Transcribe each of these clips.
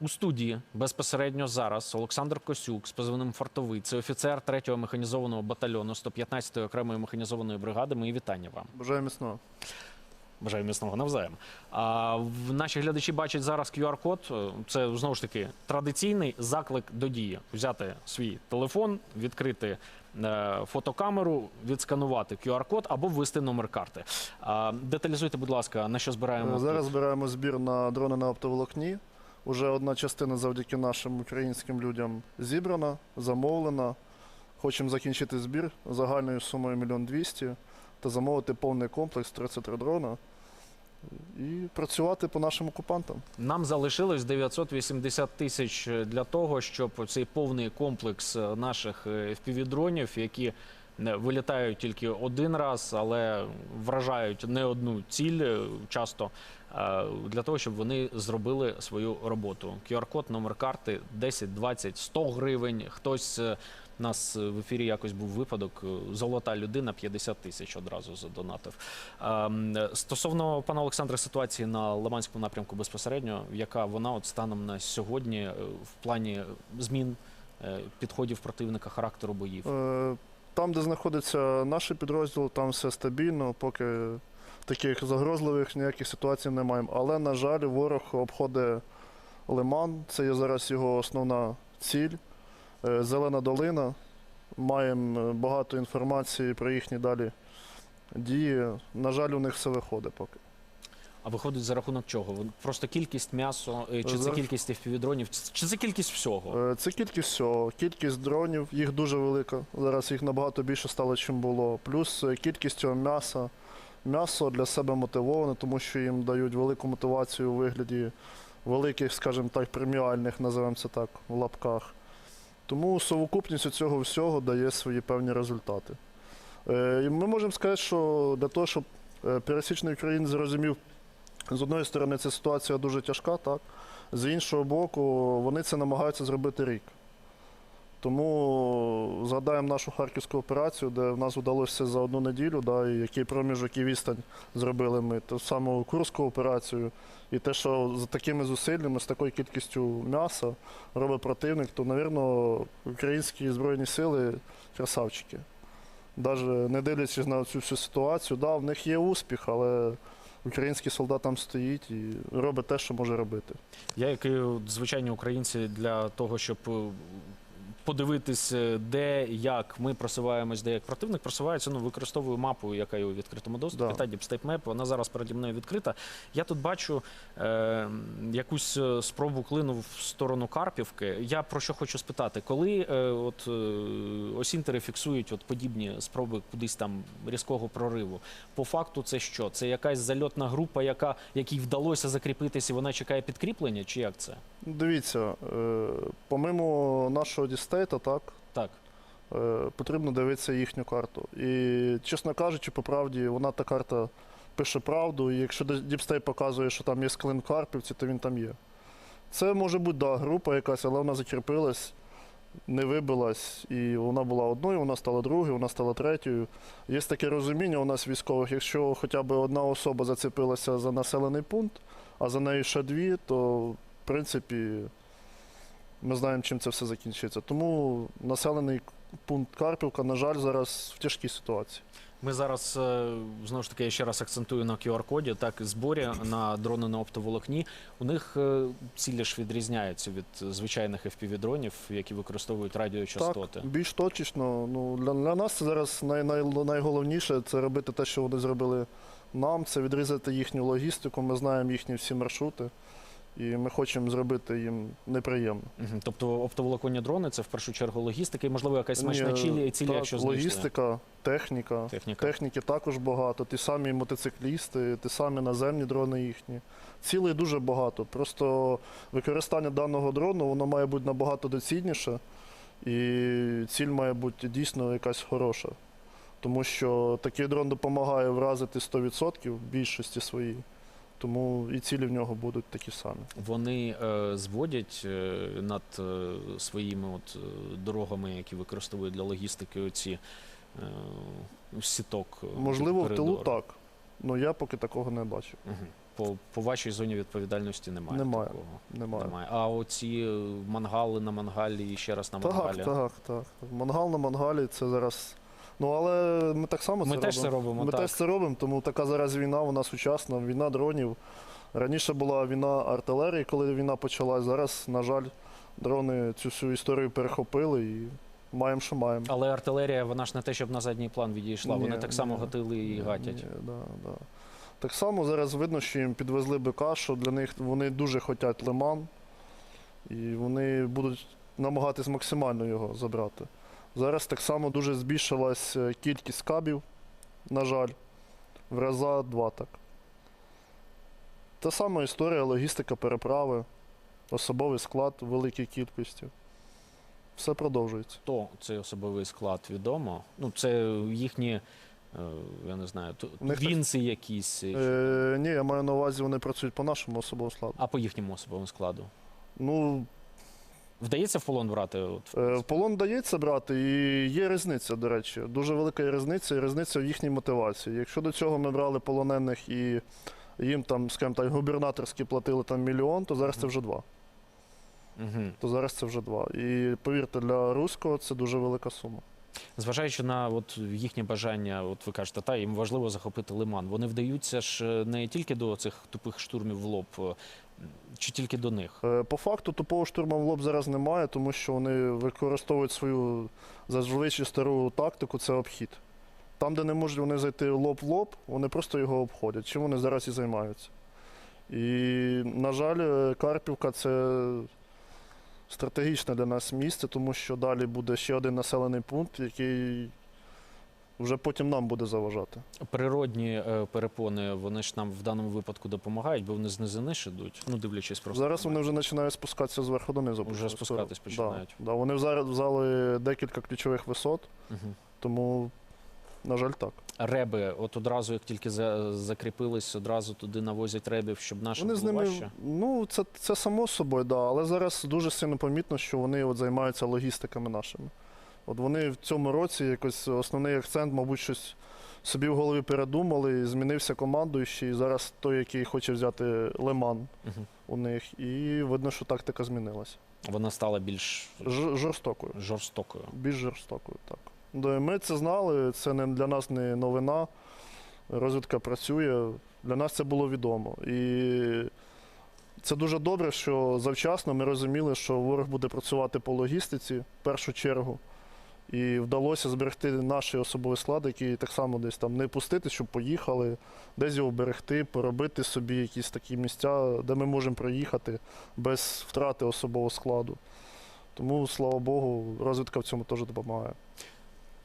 У студії безпосередньо зараз Олександр Косюк з позивним фортовий. Це офіцер 3-го механізованого батальйону 115-ї окремої механізованої бригади. Мої вітання вам. Бажаю міцного. Бажаю міцного навзаєм. А наші глядачі бачать зараз QR-код. Це знову ж таки традиційний заклик до дії. Взяти свій телефон, відкрити е, фотокамеру, відсканувати QR-код або ввести номер карти. А, деталізуйте, будь ласка, на що збираємо Е, Зараз збираємо збір на дрони на оптоволокні. Уже одна частина завдяки нашим українським людям зібрана, замовлена. Хочемо закінчити збір загальною сумою 1 200 та замовити повний комплекс 33 дрона і працювати по нашим окупантам. Нам залишилось 980 тисяч для того, щоб цей повний комплекс е, наших FPV-дронів, які не вилітають тільки один раз, але вражають не одну ціль е, часто. Е, Для того щоб вони зробили свою роботу. QR-код, номер карти 10, 20, 100 гривень. Хтось е, у нас в ефірі якось був випадок. е, Золота людина 50 тисяч одразу задонатив. Е, Стосовно пана Олександра, ситуації на Лиманському напрямку безпосередньо, яка вона от станом на сьогодні е, в плані змін е, підходів противника, характеру боїв. Е, Там, де знаходиться наш підрозділ, там все стабільно, поки таких загрозливих ніяких ситуацій не маємо. Але, на жаль, ворог обходить Лиман. Це є зараз його основна ціль. Е, Зелена долина. Маємо е, багато інформації про їхні далі дії. На жаль, у них все виходить поки. А виходить за рахунок чого? Просто кількість м'ясо, е, чи це кількість FPV-дронів, чи це кількість всього? Це кількість всього. Кількість дронів, їх дуже велика. Зараз їх набагато більше стало, чим було. Плюс кількість цього м'яса. М'ясо для себе мотивоване, тому що їм дають велику мотивацію у вигляді великих, скажімо так, преміальних, називаємо це так, в лапках. Тому совокупність цього всього дає свої певні результати. Е, І ми можемо сказати, що для того, щоб е, пересічний українець зрозумів, з одної сторони, ця ситуація дуже тяжка, так? З іншого боку, вони це намагаються зробити рік. Тому згадаємо нашу харківську операцію, де в нас вдалося за одну неділю, да, і який проміжок і відстань зробили ми, ту саму Курську операцію. І те, що з такими зусиллями, з такою кількістю м'яса робить противник, то, напевно, українські Збройні сили красавчики. Навіть не дивлячись на цю всю ситуацію, да, в них є успіх, але український солдат там стоїть і робить те, що може робити. Я, як звичайні українці, для того, щоб е, подивитись, е, де як ми просуваємось, де як противник просувається, ну використовую мапу, яка є у відкритому доступі. Да. Та Deep вона зараз переді мною відкрита. Я тут бачу е, якусь е, спробу клину в сторону Карпівки. Я про що хочу спитати, коли е, от е, осінтери фіксують от подібні спроби кудись там різкого прориву, по факту це що? Це якась зальотна група, яка якій вдалося закріпитися, і вона чекає підкріплення, чи як це? Дивіться, е, помимо нашого дістейта, так, Так. е, потрібно дивитися їхню карту. І, чесно кажучи, по правді, вона та карта пише правду, і якщо діпстейт показує, що там є склин Карпівці, то він там є. Це може бути да, група якась, але вона закріпилась, не вибилась, і вона була одною, вона стала другою, вона стала третьою. Є таке розуміння у нас військових, якщо хоча б одна особа зацепилася за населений пункт, а за нею ще дві, то в принципі ми знаємо, чим це все закінчиться. Тому населений пункт Карпівка, на жаль, зараз в тяжкій ситуації. Ми зараз е, знову ж таки я ще раз акцентую на QR-коді. Так, зборі на дрони на оптоволокні. У них е, цілі ж відрізняються від звичайних FPV-дронів, які використовують радіочастоти. Так, більш точечно. Ну, для, для нас це зараз най, най, найголовніше це робити те, що вони зробили нам, це відрізати їхню логістику. Ми знаємо їхні всі маршрути, і ми хочемо зробити їм неприємно. Мгм. Тобто оптоволоконні дрони це в першу чергу логістика і можливо якась смачна Ні, цілі, цілі так, якщо логістика, техніка. Техніка. Техніки також багато, ті самі мотоциклісти, ті самі наземні дрони їхні. Цілей дуже багато. Просто використання даного дрону воно має бути набагато доцільніше, і ціль має бути дійсно якась хороша. Тому що такий дрон допомагає вразити 100% в більшості своїй. Тому і цілі в нього будуть такі самі. Вони е, зводять е, над е, своїми от, е, дорогами, які використовують для логістики, оці е, сіток. е, Можливо, в тилу так. Ну я поки такого не бачив. Мгм. по, по вашій зоні відповідальності немає. Немає. Такого. Немає. Немає. А оці е, мангали на мангалі і ще раз на мангалі. Так, так, так. Мангал на мангалі це зараз. Ну але ми так само Ми це теж робимо. це робимо, Ми так. теж це робимо, тому така зараз війна у нас сучасна, війна дронів. Раніше була війна артилерії, коли війна почалась. Зараз, на жаль, дрони цю всю історію перехопили і маємо, що маємо. Але артилерія, вона ж не те, щоб на задній план відійшла. Ні, Вони так само ні. гатили і гатять. Ні, да, да. Так само зараз видно, що їм підвезли БК, що для них вони дуже хочуть лиман, і вони будуть намагатись максимально його забрати. Зараз так само дуже збільшилась е, кількість кабів, на жаль, в раза два так. Та сама історія, логістика переправи, особовий склад в великій кількості. Все продовжується. Хто цей особовий склад відомо? Ну, це їхні, е, я не знаю, ту- них так- вінці якісь, е, Е, ні, я маю на увазі, вони працюють по нашому особовому складу. а по їхньому особовому складу. Ну, Вдається в полон брати? От, Е, В полон вдається брати, і є різниця, до речі. Дуже велика є різниця, і різниця в їхній мотивації. Якщо до цього ми брали полонених і їм там, скажімо так, губернаторські платили там мільйон, то зараз це вже два. То зараз це вже два. І повірте, для руського це дуже велика сума. Зважаючи на от їхнє бажання, от ви кажете, та їм важливо захопити лиман. Вони вдаються ж е, не тільки до цих тупих штурмів в лоб, е, чи тільки до них. Е, По факту тупого штурму в лоб зараз немає, тому що вони використовують свою зазвичай стару тактику це обхід. Там, де не можуть вони зайти лоб в лоб, вони просто його обходять. Чим вони зараз і займаються. І, на жаль, е, Карпівка це стратегічне для нас місце, тому що далі буде ще один населений пункт, який вже потім нам буде заважати. Природні е, перепони, вони ж нам в даному випадку допомагають, бо вони з низини ж ідуть, ну дивлячись просто. Зараз вони вже починають спускатися зверху донизу. Вже спускатись починають. Да, да. Вони зараз взяли декілька ключових висот, Мгм. тому, на жаль, так. Реби, от одразу, як тільки за, закріпились, одразу туди навозять ребів, щоб нашим Вони з було ними, важче. ну, це, це само собою, да, але зараз дуже сильно помітно, що вони от займаються логістиками нашими. От вони в цьому році якось основний акцент, мабуть, щось собі в голові передумали, і змінився командуючий, і зараз той, який хоче взяти Лиман Мгм. у них, і видно, що тактика змінилася. Вона стала більш Ж, жорстокою. жорстокою. Більш жорстокою, так. Да, Ми це знали, це не для нас не новина. Розвідка працює. Для нас це було відомо. І це дуже добре, що завчасно ми розуміли, що ворог буде працювати по логістиці в першу чергу. І вдалося зберегти наш особовий склад, який так само десь там не пустити, щоб поїхали, десь його вберегти, поробити собі якісь такі місця, де ми можемо проїхати без втрати особового складу. Тому, слава Богу, розвідка в цьому теж допомагає.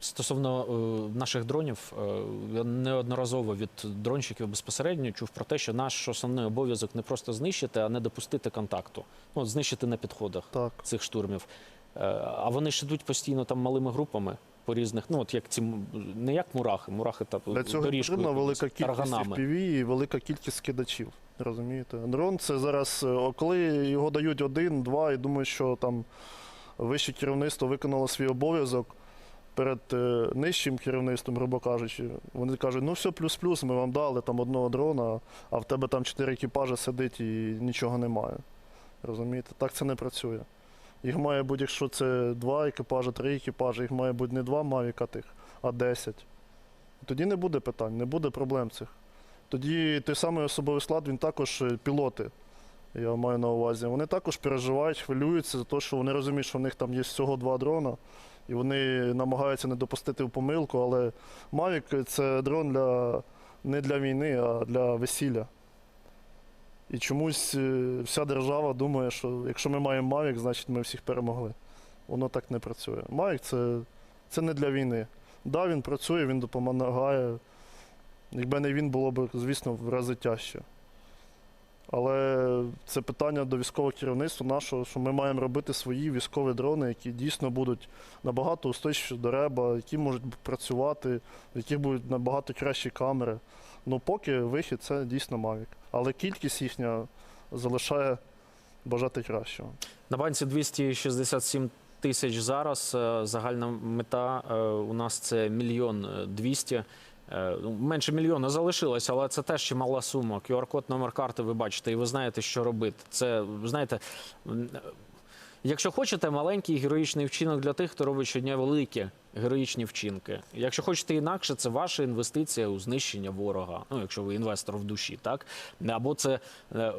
Стосовно е, наших дронів, е, я неодноразово від дронщиків безпосередньо чув про те, що наш основний обов'язок не просто знищити, а не допустити контакту. Ну, от знищити на підходах Так. цих штурмів. Е, а вони ж ідуть постійно там малими групами по різних, ну от як ці не як мурахи, мурахи та Для цього доріжкою потрібна велика кількість тарганами. FPV і велика кількість кидачів. Розумієте? Дрон це зараз, е, коли його дають один, два, і думаю, що там вище керівництво виконало свій обов'язок перед е, нижчим керівництвом, грубо кажучи. Вони кажуть, ну все, плюс-плюс, ми вам дали там одного дрона, а в тебе там чотири екіпажі сидить і нічого немає. Розумієте? Так це не працює. Їх має бути, якщо це два екіпажі, три екіпажі, їх має бути не два мавіка тих, а десять. Тоді не буде питань, не буде проблем цих. Тоді той самий особовий склад, він також е, пілоти, я маю на увазі. Вони також переживають, хвилюються за те, що вони розуміють, що в них там є всього два дрона, і вони намагаються не допустити в помилку, але Mavic це дрон для, не для війни, а для весілля. І чомусь е, вся держава думає, що якщо ми маємо Mavic, значить ми всіх перемогли. Воно так не працює. Mavic це, це не для війни. Да, він працює, він допомагає. Якби не він, було б, звісно, в рази тяжче. Але це питання до військового керівництва нашого, що ми маємо робити свої військові дрони, які дійсно будуть набагато устойчивіші до реба, які можуть працювати, в яких будуть набагато кращі камери. Ну, поки вихід це дійсно Mavic. Але кількість їхня залишає бажати кращого. На банці 267 тисяч зараз. Е, Загальна мета е, у нас це мільйон двісті. Е, ну, Менше мільйона залишилось, але це теж чимала сума. QR-код, номер карти, ви бачите, і ви знаєте, що робити. Це знаєте, якщо хочете, маленький героїчний вчинок для тих, хто робить щодня великі героїчні вчинки. Якщо хочете інакше, це ваша інвестиція у знищення ворога. Ну, якщо ви інвестор в душі, так або це е,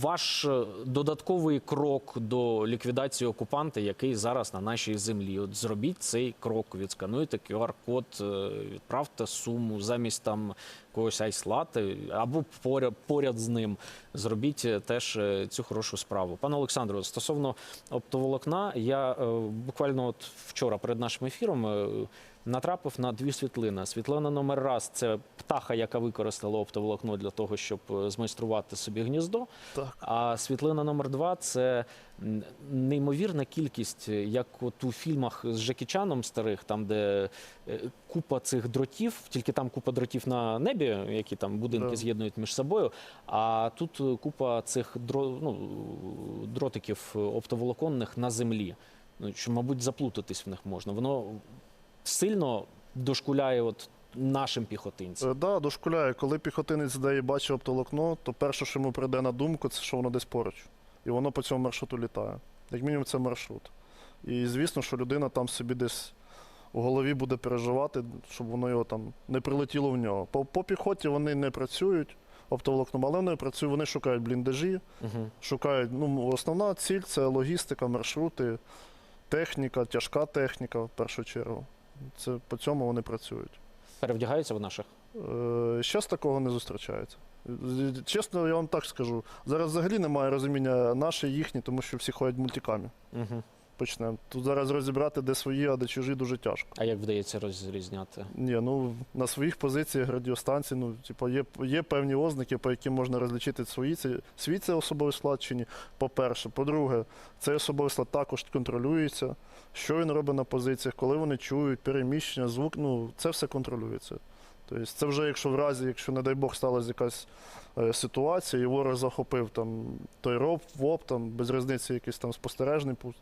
ваш додатковий крок до ліквідації окупанта, який зараз на нашій землі. От зробіть цей крок, відскануйте QR-код, е, відправте суму замість там когось айслати, або поряд, поряд з ним зробіть е, теж цю хорошу справу. Пане Олександру, стосовно оптоволокна, я буквально от вчора перед нашим ефіром е, натрапив на дві світлини. Світлина номер раз це птаха, яка використала оптоволокно для того, щоб е, змайструвати собі гніздо. Так. А світлина номер два це неймовірна кількість, е, як от у фільмах з Жекі Чаном старих, там де купа цих дротів, тільки там купа дротів на небі, які там будинки Да. з'єднують між собою. А тут купа цих дро, ну, дротиків оптоволоконних на землі. Що, мабуть, заплутатись в них можна. Воно сильно дошкуляє от нашим піхотинцям. Е, Да, дошкуляє. Коли піхотинець де і бачить оптоволокно, то перше, що йому прийде на думку, це що воно десь поруч. І воно по цьому маршруту літає. Як мінімум, це маршрут. І звісно, що людина там собі десь у голові буде переживати, щоб воно його там не прилетіло в нього. По, по піхоті вони не працюють оптоволокном, але вони працюють, вони шукають бліндажі, Угу. шукають. Ну, основна ціль це логістика, маршрути, техніка, тяжка техніка в першу чергу. Це по цьому вони працюють. Перевдягаються в наших. Щас такого не зустрічається. Чесно, я вам так скажу. Зараз взагалі немає розуміння наші, їхні, тому що всі ходять в мультикамі. Угу. Почнемо. Тут зараз розібрати, де свої, а де чужі, дуже тяжко. А як вдається розрізняти? Ні, ну на своїх позиціях радіостанцій, ну, типу, є, є певні ознаки, по яким можна розлічити свої це свій це особовий склад чи ні. По-перше, по-друге, цей особовий склад також контролюється. Що він робить на позиціях, коли вони чують, переміщення, звук, ну це все контролюється. Тобто це вже якщо в разі, якщо, не дай Бог, сталася якась е, ситуація, і ворог захопив там той роб, ВОП, там без різниці якийсь там спостережний пункт,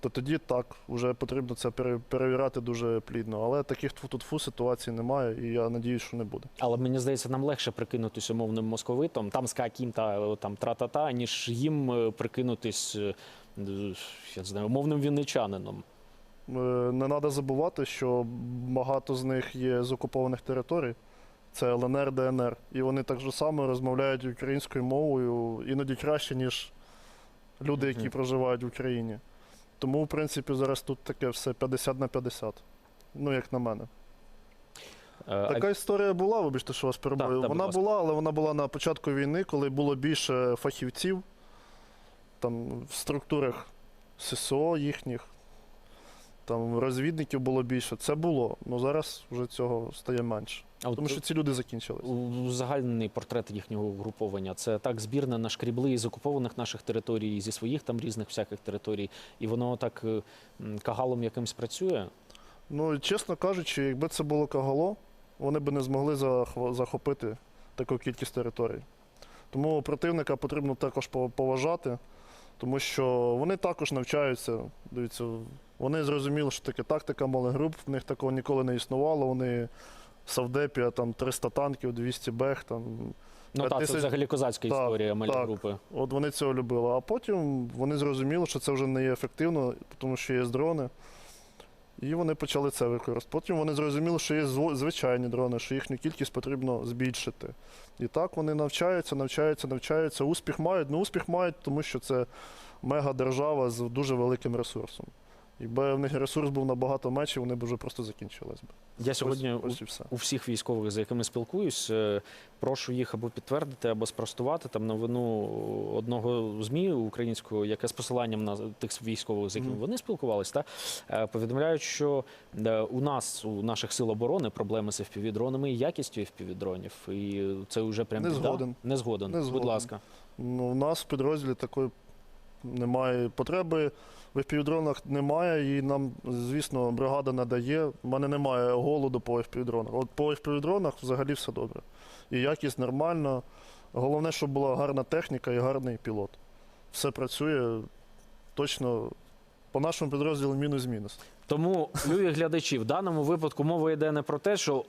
то тоді так, вже потрібно це пере- перевіряти дуже плідно. Але таких тфу-тфу ситуацій немає, і я надіюсь, що не буде. Але мені здається, нам легше прикинутись умовним московитом, там з та там тра-та-та, ніж їм е, прикинутись, е, я не знаю, умовним вінничанином. Е, Не треба забувати, що багато з них є з окупованих територій. Це ЛНР, ДНР. І вони так же само розмовляють українською мовою іноді краще, ніж люди, які проживають в Україні. Тому, в принципі, зараз тут таке все 50 на 50. Ну, як на мене. Така а- історія була, вибачте, що вас перебуваю. Вона була, але вона була на початку війни, коли було більше фахівців там, в структурах ССО їхніх, там розвідників було більше. Це було. Ну зараз вже цього стає менше. а Тому що ці люди закінчились. Узагальнений портрет їхнього угруповання. Це так збірна нашкрібли із окупованих наших територій, і зі своїх там різних всяких територій, і воно так е, кагалом якимсь працює. Ну, чесно кажучи, якби це було Кагало, вони б не змогли захопити таку кількість територій. Тому противника потрібно також пов- поважати, тому що вони також навчаються. Дивіться, вони зрозуміли, що таке тактика малих груп, в них такого ніколи не існувало. Вони Савдепія, там 300 танків, 200 бех, там Ну так, це взагалі козацька Так, історія малі так. групи. От вони цього любили. А потім вони зрозуміли, що це вже не є ефективно, тому що є дрони. І вони почали це використовувати. Потім вони зрозуміли, що є звичайні дрони, що їхню кількість потрібно збільшити. І так вони навчаються, навчаються, навчаються. Успіх мають. Ну, успіх мають, тому що це мега-держава з дуже великим ресурсом. Якби в них ресурс був набагато менший, вони б вже просто закінчились. би. Я сьогодні ось, у- ось і все. у всіх військових, з якими спілкуюсь, е, прошу їх або підтвердити, або спростувати там новину одного ЗМІ українського, яке з посиланням на тих військових, з якими вони спілкувалися, та е, повідомляють, що е, у нас, у наших сил оборони, проблеми з FPV-дронами і якістю FPV-дронів. І це вже прям Не біда. згоден. Не згоден. Не Будь згоден. ласка. Ну, у нас в підрозділі такої немає потреби. В FPV-дронах немає, і нам, звісно, бригада надає. У мене немає голоду по FPV-дронах. От по FPV-дронах взагалі все добре. І якість нормальна. Головне, щоб була гарна техніка і гарний пілот. Все працює точно. По нашому підрозділу мінус-мінус. Тому, любі глядачі, в даному випадку мова йде не про те, що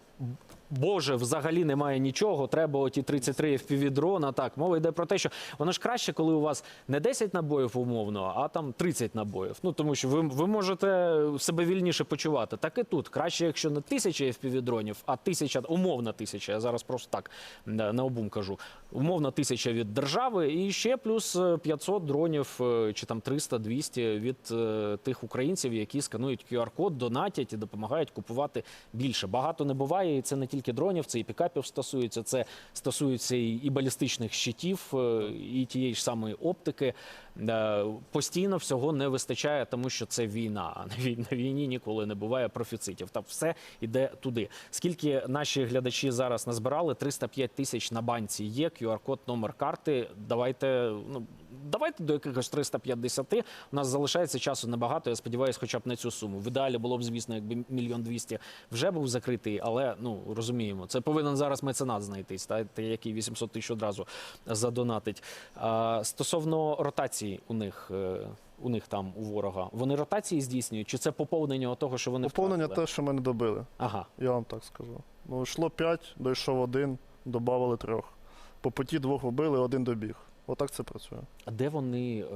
Боже, взагалі немає нічого, треба оті 33 FPV дрона. Так, мова йде про те, що воно ж краще, коли у вас не 10 набоїв умовно, а там 30 набоїв. Ну тому що ви, ви можете себе вільніше почувати. Так і тут краще, якщо не тисяча FPV дронів, а тисяча, умовна тисяча. Я зараз просто так на обум кажу. Умовна тисяча від держави, і ще плюс е, 500 дронів е, чи там 300-200 від е, тих українців, які сканують QR-код, донатять і допомагають купувати більше. Багато не буває, і це не тільки дронів, це і пікапів стосується, це стосується і, балістичних щитів, е, і тієї ж самої оптики. Е, Постійно всього не вистачає, тому що це війна. А на вій- війні ніколи не буває профіцитів. Та все йде туди. Скільки наші глядачі зараз назбирали? 305 тисяч на банці є. QR-код, номер карти. Давайте ну. Давайте до якихось 350. У нас залишається часу небагато. Я сподіваюся, хоча б на цю суму. В ідеалі було б, звісно, якби мільйон двісті вже був закритий, але ну розуміємо, це повинен зараз меценат знайтись, та який 800 тисяч одразу задонатить. А, стосовно ротації у них. е, У них там у ворога вони ротації здійснюють, чи це поповнення того, що вони Поповнення втратили? те, що ми не добили. Ага, Я вам так скажу. Ну, йшло 5, дійшов один, додавали трьох. По путі двох вбили, один добіг. Отак це працює. а де вони е,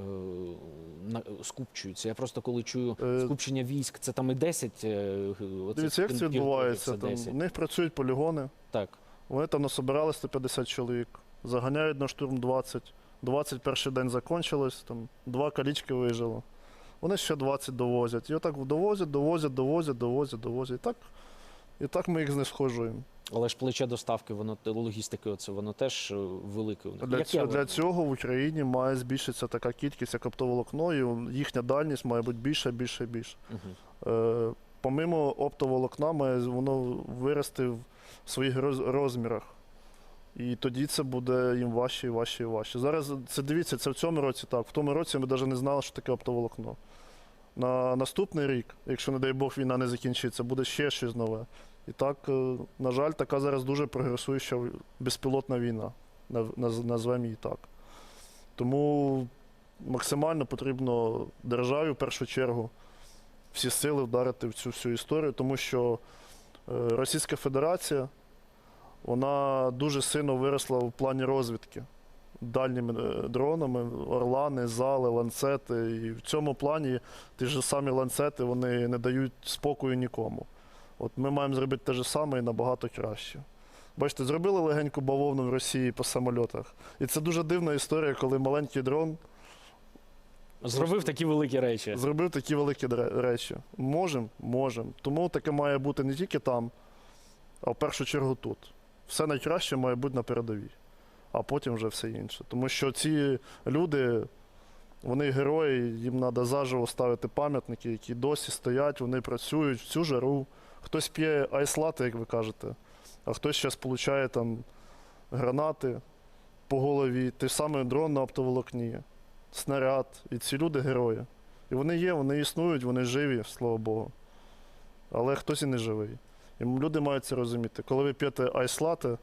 на, скупчуються? Я просто коли чую Е, скупчення військ, це там і 10 е, оцих Дивіться, як це відбувається. Там, 10. у них працюють полігони, Так. вони там насобирали 150 чоловік, заганяють на штурм 20. 20 перший день закінчилось, там два калічки вижило. Вони ще 20 довозять. І отак довозять, довозять, довозять, довозять, довозять. І так, і так ми їх знешкоджуємо. Але ж плече доставки, воно логістики, оце воно теж е, велике. Для, Яке цього, для цього в Україні має збільшитися така кількість, як оптоволокно, і їхня дальність має бути більше, більше, більше. Мгм. Е, помимо оптоволокна, має воно вирости в своїх роз- розмірах. І тоді це буде їм важче і важче і важче. Зараз це дивіться, це в цьому році так. В тому році ми навіть не знали, що таке оптоволокно. На наступний рік, якщо, не дай Бог, війна не закінчиться, буде ще щось нове. І так, е, на жаль, така зараз дуже прогресуюча безпілотна війна. Назвемо її так. Тому максимально потрібно державі в першу чергу всі сили вдарити в цю всю історію, тому що е, Російська Федерація вона дуже сильно виросла в плані розвідки дальніми е, дронами, орлани, зали, ланцети. І в цьому плані ті ж самі ланцети вони не дають спокою нікому. От ми маємо зробити те ж саме і набагато краще. Бачите, зробили легеньку бавовну в Росії по самольотах. І це дуже дивна історія, коли маленький дрон Зробив такі великі речі. зробив такі великі речі. Можемо, можемо. Тому таке має бути не тільки там, а в першу чергу тут. Все найкраще має бути на передовій, а потім вже все інше. Тому що ці люди, вони герої, їм треба заживо ставити пам'ятники, які досі стоять, вони працюють в цю жару. Хтось п'є айслати, як ви кажете, а хтось зараз получає там гранати по голові, той самий дрон на оптоволокні снаряд. І ці люди герої. І вони є, вони існують, вони живі, слава Богу. Але хтось і не живий. І люди мають це розуміти. Коли ви п'єте айслати,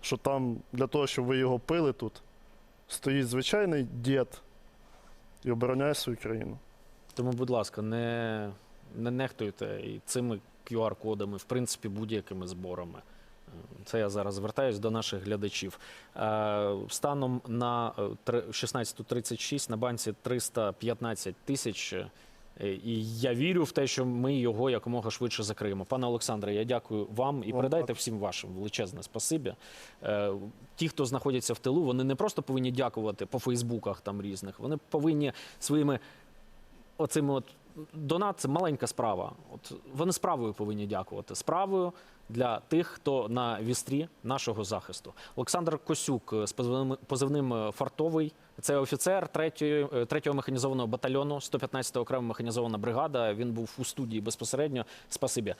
що там для того, щоб ви його пили тут, стоїть звичайний дід і обороняє свою країну. Тому, будь ласка, не, не нехтуйте цими QR-кодами, в принципі, будь-якими зборами. Е, Це я зараз звертаюсь до наших глядачів. Е, Станом на е, 16.36 на банці 315 тисяч. Е, І я вірю в те, що ми його якомога швидше закриємо. Пане Олександре, я дякую вам і передайте всім вашим величезне спасибі. Е, Ті, хто знаходяться в тилу, вони не просто повинні дякувати по Фейсбуках там різних, вони повинні своїми оцими от донат це маленька справа. От вони справою повинні дякувати. Справою для тих, хто на вістрі нашого захисту. Олександр Косюк е, з позивним, позивним фартовий. Це офіцер 3-го, 3-го механізованого батальйону, 115-та окрема механізована бригада. Він був у студії безпосередньо. Спасибі.